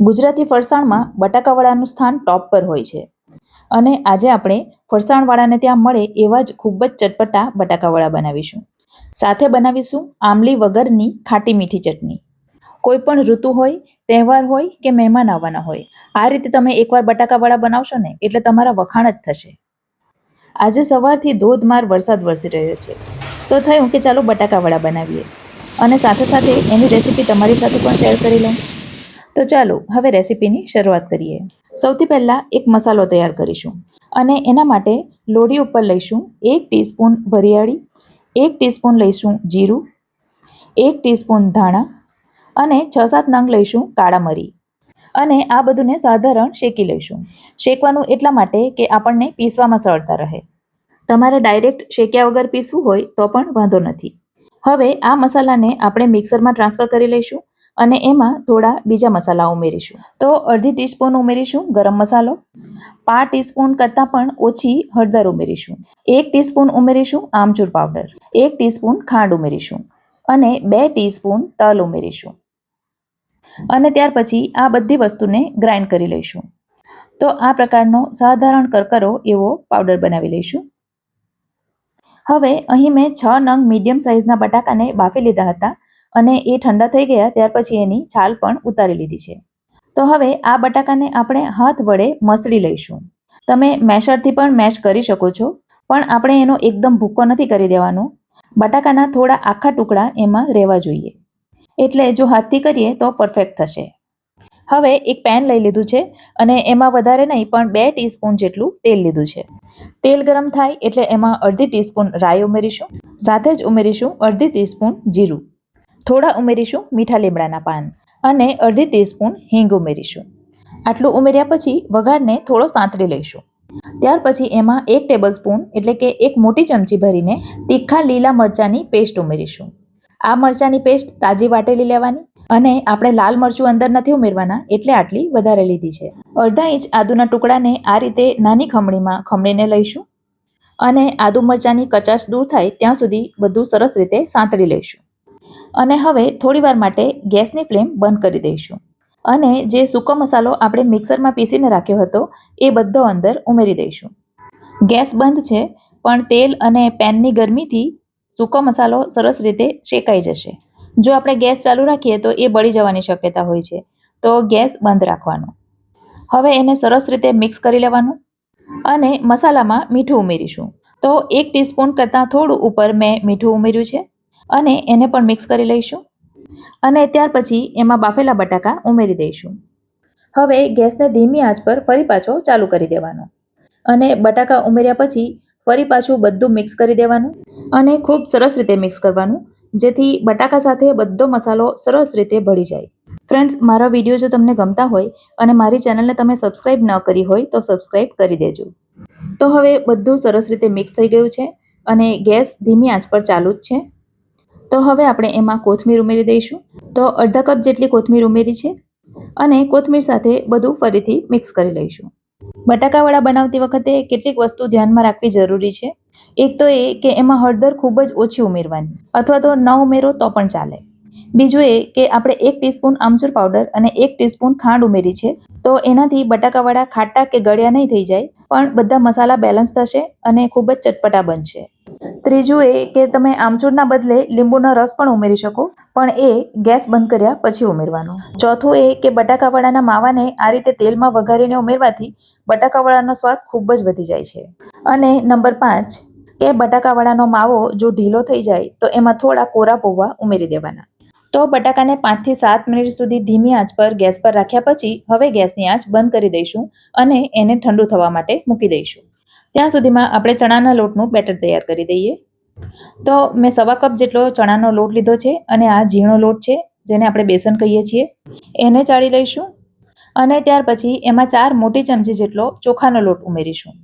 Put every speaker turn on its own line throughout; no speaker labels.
ગુજરાતી ફરસાણમાં બટાકાવાળાનું સ્થાન ટોપ પર હોય છે. અને આજે આપણે ફરસાણવાળાને ત્યાં મળે એવા જ ખૂબ જ ચટપટા બટાકાવાળા બનાવીશું. સાથે બનાવીશું આમલી વગરની ખાટી મીઠી ચટણી. કોઈ પણ ઋતુ હોય, તહેવાર હોય કે મહેમાન આવવાના હોય, આ રીતે તમે એકવાર બટાકાવાળા બનાવશો ને એટલે તમારા વખાણ જ થશે. આજે સવારથી ધોધમાર વરસાદ વરસી રહ્યો છે. તો થયું કે ચાલો બટાકાવાળા બનાવીએ. અને સાથે સાથે એની રેસીપી તમારી સાથે પણ શેર કરી લઉં. તો ચાલો હવે રેસીપીની શરૂઆત કરીએ. સૌથી પહેલાં એક મસાલો તૈયાર કરીશું અને એના માટે લોઢી ઉપર લઈશું એક ટીસ્પૂન વરિયાળી, એક ટીસ્પૂન લઈશું જીરું, એક ટીસ્પૂન ધાણા અને છ સાત નંગ લઈશું કાળા મરી. અને આ બધુંને સાધારણ શેકી લઈશું. શેકવાનું એટલા માટે કે આપણને પીસવામાં સરળતા રહે. તમારે ડાયરેક્ટ શેક્યા વગર પીસવું હોય તો પણ વાંધો નથી. હવે આ મસાલાને આપણે મિક્સરમાં ટ્રાન્સફર કરી લઈશું અને એમાં થોડા બીજા મસાલા ઉમેરીશું. તો અડધી ટીસ્પૂન ઉમેરીશું ગરમ મસાલો. પાંચ ટીસ્પૂન કરતાં પણ ઓછી હળદર ઉમેરીશું. એક ટીસ્પૂન ઉમેરીશું આમચૂર પાવડર એક ટીસ્પૂન ખાંડ ઉમેરીશું. અને બે ટીસ્પૂન તલ ઉમેરીશું. અને ત્યાર પછી આ બધી વસ્તુને ગ્રાઇન્ડ કરી લઈશું. તો આ પ્રકારનો સાધારણ કરકરો એવો પાવડર બનાવી લઈશું. હવે અહીં મેં છ નંગ મીડિયમ સાઇઝના બટાકાને બાફી લીધા હતા. અને એ ઠંડા થઈ ગયા ત્યાર પછી એની છાલ પણ ઉતારી લીધી છે. તો હવે આ બટાકાને આપણે હાથ વડે મસળી લઈશું. તમે મેશરથી પણ મેશ કરી શકો છો, પણ આપણે એનો એકદમ ભૂક્કો નથી કરી દેવાનો. બટાકાના થોડા આખા ટુકડા એમાં રહેવા જોઈએ. એટલે જો હાથથી કરીએ તો પરફેક્ટ થશે. હવે એક પેન લઈ લીધું છે અને એમાં વધારે નહીં, પણ બે ટીસ્પૂન જેટલું તેલ લીધું છે. તેલ ગરમ થાય એટલે એમાં અડધી ટીસ્પૂન રાઈ ઉમેરીશું, સાથે જ ઉમેરીશું અડધી ટીસ્પૂન જીરું. થોડા ઉમેરીશું મીઠા લીમડાના પાન અને અડધી ટીસ્પૂન હિંગ ઉમેરીશું. આટલું ઉમેર્યા પછી વઘારને થોડો સાંતળી લઈશું. ત્યાર પછી એમાં એક ટેબલ સ્પૂન એટલે કે એક મોટી ચમચી ભરીને તીખા લીલા મરચાંની પેસ્ટ ઉમેરીશું. આ મરચાંની પેસ્ટ તાજી વાટેલી લેવાની અને આપણે લાલ મરચું અંદર નથી ઉમેરવાના એટલે આટલી વધારે લીધી છે. અડધા ઇંચ આદુના ટુકડાને આ રીતે નાની ખમણીમાં ખમણીને લઈશું અને આદુ મરચાંની કચાશ દૂર થાય ત્યાં સુધી બધું સરસ રીતે સાંતળી લઈશું. અને હવે થોડીવાર માટે ગેસની ફ્લેમ બંધ કરી દઈશું. અને જે સૂકો મસાલો આપણે મિક્સરમાં પીસીને રાખ્યો હતો, એ બધો અંદર ઉમેરી દઈશું. ગેસ બંધ છે, પણ તેલ અને પેનની ગરમીથી સૂકો મસાલો સરસ રીતે શેકાઈ જશે. જો આપણે ગેસ ચાલુ રાખીએ તો એ બળી જવાની શક્યતા હોય છે. તો ગેસ બંધ રાખવાનો. હવે એને સરસ રીતે મિક્સ કરી લેવાનું અને મસાલામાં મીઠું ઉમેરીશું. તો એક ટીસ્પૂન કરતાં થોડું ઉપર મેં મીઠું ઉમેર્યું છે. અને એને પણ મિક્સ કરી લઈશું. અને ત્યાર પછી એમાં બાફેલા બટાકા ઉમેરી દઈશું. હવે ગેસને ધીમી આંચ પર ફરી પાછો ચાલુ કરી દેવાનો. અને બટાકા ઉમેર્યા પછી ફરી પાછું બધું મિક્સ કરી દેવાનું અને ખૂબ સરસ રીતે મિક્સ કરવાનું, જેથી બટાકા સાથે બધો મસાલો સરસ રીતે ભળી જાય. ફ્રેન્ડ્સ મારા વીડિયો જો તમને ગમતા હોય અને મારી ચેનલને તમે સબસ્ક્રાઈબ ન કરી હોય તો સબસ્ક્રાઈબ કરી દેજો. તો હવે બધું સરસ રીતે મિક્સ થઈ ગયું છે અને ગેસ ધીમી આંચ પર ચાલુ જ છે. તો હવે આપણે એમાં કોથમીર ઉમેરી દઈશું. તો અડધા કપ જેટલી કોથમીર ઉમેરી છે અને કોથમીર સાથે બધું ફરીથી મિક્સ કરી લઈશું. બટાકાવડા બનાવતી વખતે કેટલીક વસ્તુ ધ્યાનમાં રાખવી જરૂરી છે. એક તો એ કે એમાં હળદર ખૂબ જ ઓછી ઉમેરવાની અથવા તો ન ઉમેરો તો પણ ચાલે. બીજું એ કે આપણે એક ટીસ્પૂન આમચૂર પાવડર અને એક ટીસ્પૂન ખાંડ ઉમેરી છે. તો એનાથી બટાકાવાળા ખાટા કે ગળ્યા નહીં થઈ જાય, પણ બધા મસાલા બેલેન્સ થશે અને ખૂબ જ ચટપટા બનશે. ત્રીજું એ કે તમે આમચૂરના બદલે લીંબુનો રસ પણ ઉમેરી શકો, પણ એ ગેસ બંધ કર્યા પછી ઉમેરવાનો. ચોથું એ કે બટાકાવાળાના માવાને આ રીતે તેલમાં વઘારીને ઉમેરવાથી બટાકાવાળાનો સ્વાદ ખૂબ જ વધી જાય છે. અને નંબર પાંચ, કે બટાકાવાળાનો માવો જો ઢીલો થઈ જાય, તો એમાં થોડા કોરા પૌવા ઉમેરી દેવાના. તો બટાકાને પાંચથી સાત મિનિટ સુધી ધીમી આંચ પર ગેસ પર રાખ્યા પછી હવે ગેસની આંચ બંધ કરી દઈશું અને એને ઠંડુ થવા માટે મૂકી દઈશું. ત્યાં સુધીમાં આપણે ચણાના લોટનું બેટર તૈયાર કરી દઈએ. તો મેં સવા કપ જેટલો ચણાનો લોટ લીધો છે અને આ ઝીણો લોટ છે, જેને આપણે બેસન કહીએ છીએ. એને ચાળી લઈશું અને ત્યાર પછી એમાં ચાર મોટી ચમચી જેટલો ચોખાનો લોટ ઉમેરીશું.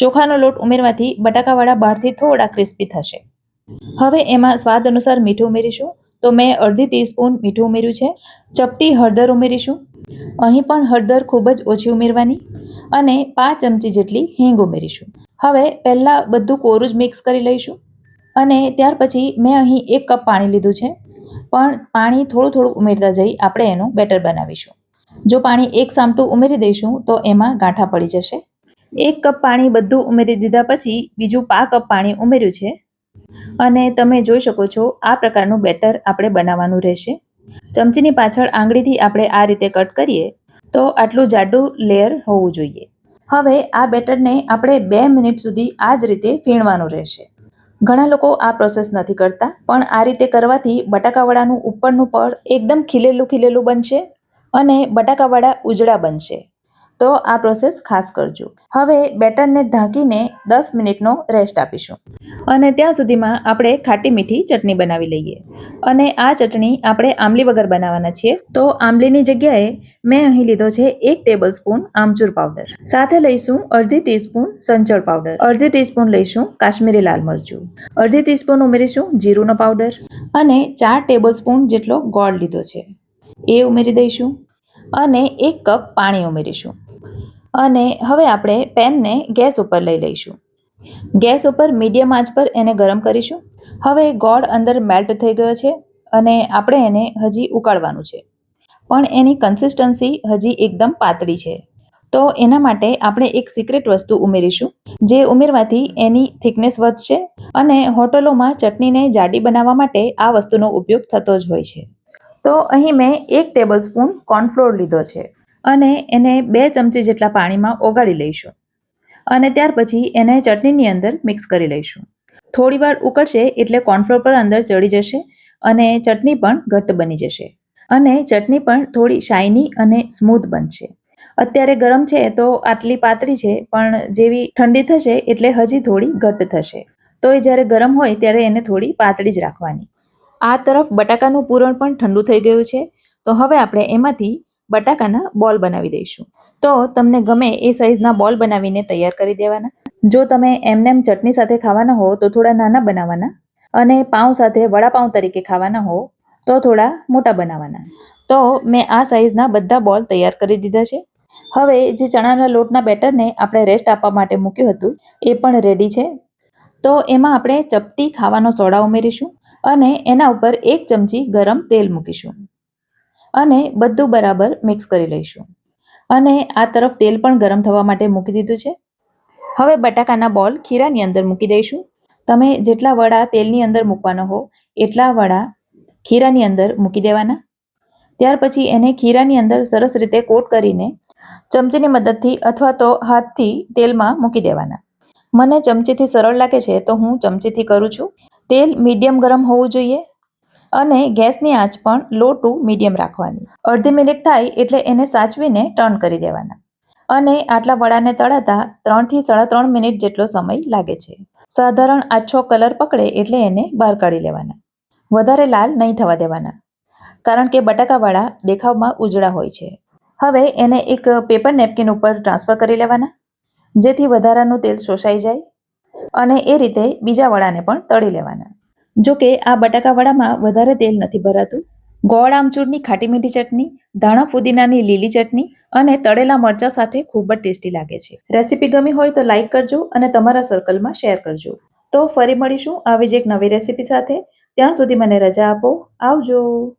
ચોખાનો લોટ ઉમેરવાથી બટાકાવાળા બહારથી થોડા ક્રિસ્પી થશે. હવે એમાં સ્વાદ અનુસાર મીઠું ઉમેરીશું તો મેં અડધી ટીસ્પૂન મીઠું ઉમેર્યું છે. ચપટી હળદર ઉમેરીશું. અહીં પણ હળદર ખૂબ જ ઓછી ઉમેરવાની અને પાંચ ચમચી જેટલી હિંગ ઉમેરીશું. હવે પહેલાં બધું કોરું જ મિક્સ કરી લઈશું અને ત્યાર પછી મેં અહીં એક કપ પાણી લીધું છે. પણ પાણી થોડું થોડું ઉમેરતા જઈ આપણે એનું બેટર બનાવીશું. જો પાણી એક સામટું ઉમેરી દઈશું તો એમાં ગાંઠા પડી જશે. એક કપ પાણી બધું ઉમેરી દીધા પછી બીજું પા કપ પાણી ઉમેર્યું છે. અને તમે જોઈ શકો છો, આ પ્રકારનું બેટર આપણે બનાવવાનું રહેશે. ચમચીની પાછળ આંગળીથી આપણે આ રીતે કટ કરીએ, તો આટલું જાડું લેયર હોવું જોઈએ. હવે આ બેટરને આપણે બે મિનિટ સુધી આ જ રીતે ફીણવાનું રહેશે. ઘણા લોકો આ પ્રોસેસ નથી કરતા, પણ આ રીતે કરવાથી બટાકાવડાનું ઉપરનું પડ એકદમ ખીલેલું ખીલેલું બનશે અને બટાકાવડા ઉજળા બનશે. તો આ પ્રોસેસ ખાસ કરજો. હવે બેટરને ઢાંકીને દસ મિનિટનો રેસ્ટ આપીશું. અને ત્યાં સુધીમાં આપણે ખાટી મીઠી ચટણી બનાવી લઈએ. અને આ ચટણી આપણે આંબલી વગર બનાવવાના છીએ. તો આંબલીની જગ્યાએ મેં અહીં લીધો છે એક ટેબલ સ્પૂન આમચૂર પાવડર. સાથે લઈશું અડધી ટીસ્પૂન સંચળ પાવડર. અડધી ટીસ્પૂન લઈશું કાશ્મીરી લાલ મરચું. અડધી ટીસ્પૂન ઉમેરીશું જીરુંનો પાવડર. અને ચાર ટેબલ સ્પૂન જેટલો ગોળ લીધો છે. એ ઉમેરી દઈશું. અને એક કપ પાણી ઉમેરીશું. અને હવે આપણે પેનને ગેસ ઉપર લઈ લઈશું. ગેસ ઉપર મીડિયમ આંચ પર એને ગરમ કરીશું. હવે ગોળ અંદર મેલ્ટ થઈ ગયો છે અને આપણે એને હજી ઉકાળવાનું છે. પણ એની કન્સિસ્ટન્સી હજી એકદમ પાતળી છે. તો એના માટે આપણે એક સિક્રેટ વસ્તુ ઉમેરીશું, જે ઉમેરવાથી એની થિકનેસ વધશે અને હોટલોમાં ચટણીને જાડી બનાવવા માટે આ વસ્તુનો ઉપયોગ થતો જ હોય છે. તો અહીં મેં એક ટેબલ સ્પૂન કોર્નફ્લોર લીધો છે. અને એને બે ચમચી જેટલા પાણીમાં ઓગાળી લઈશું. અને ત્યાર પછી એને ચટણીની અંદર મિક્સ કરી લઈશું. થોડીવાર ઉકળશે એટલે કોર્નફ્લોર પર અંદર ચડી જશે અને ચટણી પણ ઘટ્ટ બની જશે. અને ચટણી પણ થોડી શાઇની અને સ્મૂથ બનશે. અત્યારે ગરમ છે તો આટલી પાતળી છે, પણ જેવી ઠંડી થશે એટલે હજી થોડી ઘટ્ટ થશે. તો એ જ્યારે ગરમ હોય ત્યારે એને થોડી પાતળી જ રાખવાની. આ તરફ બટાકાનું પૂરણ પણ ઠંડુ થઈ ગયું છે. તો હવે આપણે એમાંથી બટાકાના બોલ બનાવી દઈશું. તો તમને ગમે એ સાઈઝના બોલ બનાવીને તૈયાર કરી દેવાના. જો તમે એમનેમ ચટણી સાથે ખાવાના હો, તો થોડા નાના બનાવવાના અને પાઉં સાથે વડાપાઉં તરીકે ખાવાના હો, તો થોડા મોટા બનાવવાના તો મેં આ સાઈઝના બધા બોલ તૈયાર કરી દીધા છે. હવે જે ચણાના લોટના બેટરને આપણે રેસ્ટ આપવા માટે મૂક્યું હતું, એ પણ રેડી છે. તો એમાં આપણે ચપટી ખાવાનો સોડા ઉમેરીશું અને એના ઉપર એક ચમચી ગરમ તેલ મૂકીશું. અને બધું બરાબર મિક્સ કરી લઈશું. અને આ તરફ તેલ પણ ગરમ થવા માટે મૂકી દીધું છે. હવે બટાકાના બોલ ખીરાની અંદર મૂકી દઈશું. તમે જેટલા વડા તેલની અંદર મૂકવાના હો, એટલા વડા ખીરાની અંદર મૂકી દેવાના. ત્યાર પછી એને ખીરાની અંદર સરસ રીતે કોટ કરીને ચમચીની મદદથી અથવા તો હાથથી તેલમાં મૂકી દેવાના. મને ચમચીથી સરળ લાગે છે, તો હું ચમચીથી કરું છું. તેલ મીડિયમ ગરમ હોવું જોઈએ. અને ગેસની આંચ પણ લો ટુ મીડિયમ રાખવાની. અડધી મિનિટ થાય એટલે એને સાચવીને ટર્ન કરી દેવાના. અને આટલા વડાને તળાતા ત્રણથી સાડા ત્રણ મિનિટ જેટલો સમય લાગે છે. સાધારણ આછો કલર પકડે એટલે એને બહાર કાઢી લેવાના. વધારે લાલ નહીં થવા દેવાના. કારણ કે બટાકાવાળા દેખાવમાં ઉજળા હોય છે. હવે એને એક પેપર નેપકિન ઉપર ટ્રાન્સફર કરી લેવાના, જેથી વધારાનું તેલ શોષાઈ જાય. અને એ રીતે બીજા વડાને પણ તળી લેવાના. જો કે આ બટાકા વડામાં વધારે તેલ નથી ભરાતું. ગોળ આમચૂરની ખાટી મીઠી ચટણી, ધાણા ફુદીનાની લીલી ચટણી અને તળેલા મરચા સાથે ખૂબ જ ટેસ્ટી લાગે છે. રેસીપી ગમી હોય તો લાઇક કરજો અને તમારા સર્કલમાં શેર કરજો. તો ફરી મળીશું આવી જ એક નવી રેસીપી સાથે. ત્યાં સુધી મને રજા આપો. આવજો.